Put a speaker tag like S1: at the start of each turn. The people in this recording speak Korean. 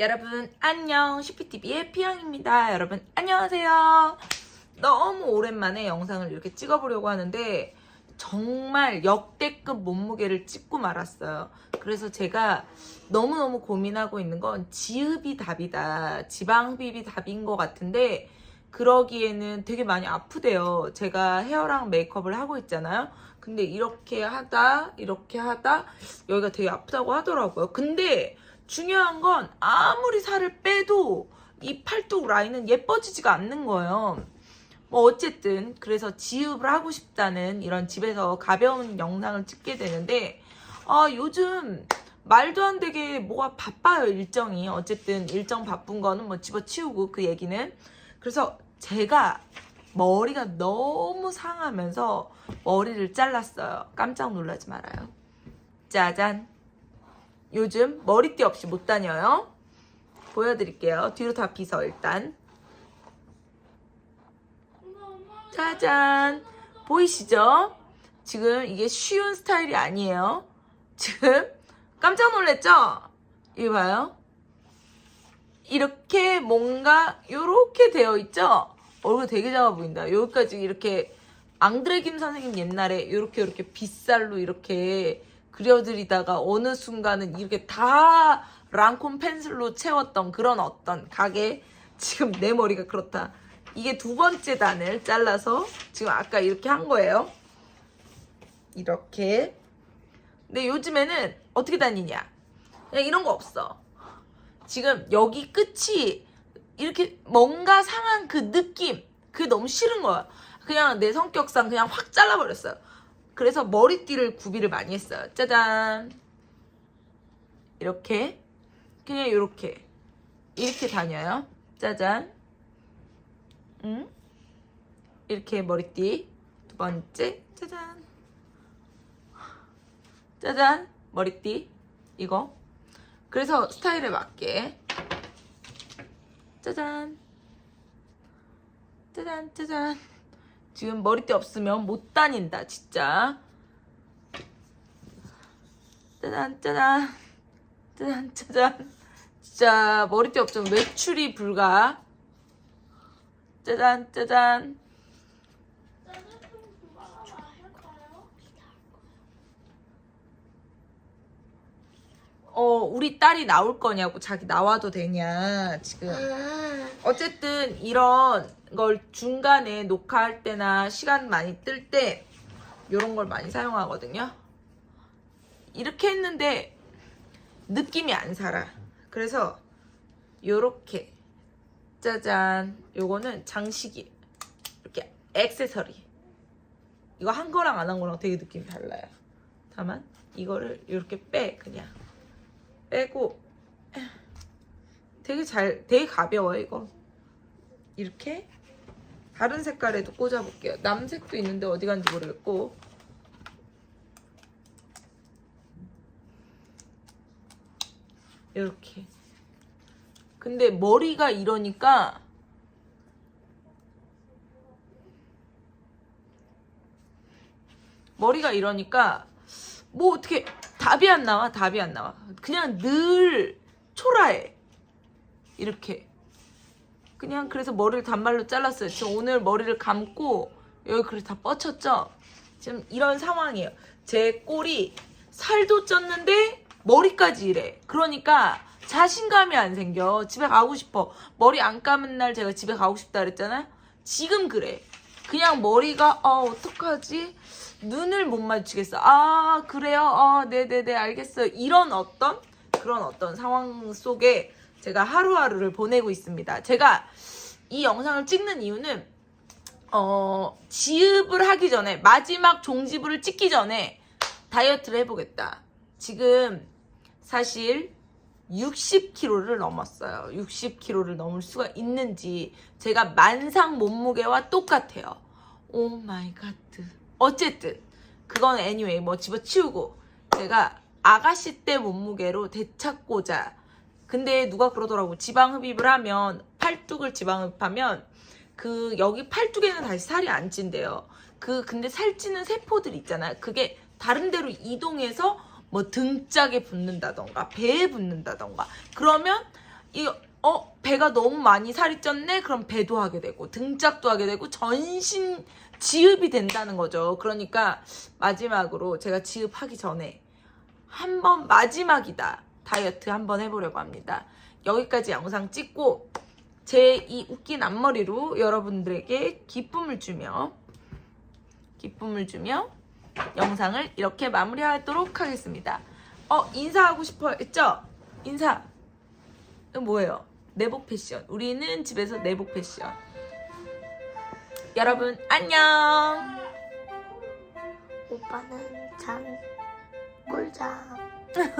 S1: 여러분 안녕. 슈피TV의 피영입니다. 여러분 안녕하세요. 너무 오랜만에 영상을 이렇게 찍어보려고 하는데 정말 역대급 몸무게를 찍고 말았어요. 그래서 제가 너무너무 고민하고 있는 건 지흡이 답이다. 지방 흡입이 답인 것 같은데 그러기에는 되게 많이 아프대요. 제가 헤어랑 메이크업을 하고 있잖아요. 근데 이렇게 하다 이렇게 하다 여기가 되게 아프다고 하더라고요. 근데 중요한 건 아무리 살을 빼도 이 팔뚝 라인은 예뻐지지가 않는 거예요. 뭐 어쨌든 그래서 지읍을 하고 싶다는 이런 집에서 가벼운 영상을 찍게 되는데 아 요즘 말도 안 되게 뭐가 바빠요 일정이. 어쨌든 일정 바쁜 거는 뭐 집어치우고 그 얘기는. 그래서 제가 머리가 너무 상하면서 머리를 잘랐어요. 깜짝 놀라지 말아요. 짜잔 요즘 머리띠 없이 못 다녀요. 보여드릴게요. 뒤로 다 빗어 일단. 짜잔. 보이시죠? 지금 이게 쉬운 스타일이 아니에요. 지금 깜짝 놀랐죠? 이거 봐요. 이렇게 뭔가 요렇게 되어 있죠? 얼굴 되게 작아 보인다. 여기까지 이렇게 앙드레 김 선생님 옛날에 요렇게 요렇게 빗살로 이렇게 그려드리다가 어느 순간은 이렇게 다 랑콤 펜슬로 채웠던 그런 어떤 가게 지금 내 머리가 그렇다. 이게 두 번째 단을 잘라서 지금 아까 이렇게 한 거예요. 이렇게. 근데 요즘에는 어떻게 다니냐? 그냥 이런 거 없어. 지금 여기 끝이 이렇게 뭔가 상한 그 느낌, 그게 너무 싫은 거야. 그냥 내 성격상 그냥 확 잘라버렸어요. 그래서 머리띠를 구비를 많이 했어요. 짜잔. 이렇게. 그냥 이렇게. 이렇게 다녀요. 짜잔. 응? 이렇게 머리띠. 두 번째. 짜잔. 짜잔. 머리띠. 이거. 그래서 스타일에 맞게. 짜잔. 짜잔, 짜잔. 지금 머리띠 없으면 못 다닌다, 진짜. 짜잔, 짜잔. 짜잔, 짜잔. 진짜 머리띠 없으면 외출이 불가. 짜잔, 짜잔. 어, 우리 딸이 나올 거냐고 자기 나와도 되냐 지금 어쨌든 이런 걸 중간에 녹화할 때나 시간 많이 뜰 때 이런 걸 많이 사용하거든요. 이렇게 했는데 느낌이 안 살아. 그래서 요렇게 짜잔. 요거는 장식이. 이렇게 액세서리. 이거 한 거랑 안 한 거랑 되게 느낌이 달라요. 다만 이거를 이렇게 빼 그냥. 빼고. 되게 잘 되게 가벼워 이거 이렇게 다른 색깔에도 꽂아볼게요. 남색도 있는데 어디 간지 모르겠고. 이렇게. 근데 머리가 이러니까 머리가 이러니까 뭐 어떻게 답이 안 나와? 답이 안 나와. 그냥 늘 초라해. 이렇게 그냥 그래서 머리를 단발로 잘랐어요. 지금 오늘 머리를 감고 여기 그래서 다 뻗쳤죠? 지금 이런 상황이에요. 제 꼴이 살도 쪘는데 머리까지 이래. 그러니까 자신감이 안 생겨. 집에 가고 싶어. 머리 안 감은 날 제가 집에 가고 싶다 그랬잖아요. 지금 그래. 그냥 머리가 아 어떡하지? 눈을 못 맞추겠어. 아, 그래요? 아, 네네네, 알겠어요. 이런 어떤, 그런 어떤 상황 속에 제가 하루하루를 보내고 있습니다. 제가 이 영상을 찍는 이유는, 어, 지읍을 하기 전에, 마지막 종지부를 찍기 전에 다이어트를 해보겠다. 지금 사실 60kg를 넘었어요. 60kg를 넘을 수가 있는지 제가 만상 몸무게와 똑같아요. 오 마이 갓. 어쨌든 그건 애니웨이 뭐 집어치우고 제가 아가씨 때 몸무게로 되찾고자 근데 누가 그러더라고 지방 흡입을 하면 팔뚝을 지방 흡입하면 그 여기 팔뚝에는 다시 살이 안 찐대요 그 근데 살찌는 세포들 있잖아요 그게 다른 데로 이동해서 뭐 등짝에 붙는다던가 배에 붙는다던가 그러면 이 어, 배가 너무 많이 살이 쪘네? 그럼 배도 하게 되고, 등짝도 하게 되고, 전신 지읍이 된다는 거죠. 그러니까, 마지막으로 제가 지읍하기 전에, 한 번, 마지막이다. 다이어트 한번 해보려고 합니다. 여기까지 영상 찍고, 제 이 웃긴 앞머리로 여러분들에게 기쁨을 주며, 기쁨을 주며, 영상을 이렇게 마무리하도록 하겠습니다. 어, 인사하고 싶어 했죠? 인사. 뭐예요? 내복 패션. 우리는 집에서 내복 패션. 여러분 안녕.
S2: 오빠는 잠 꿀잠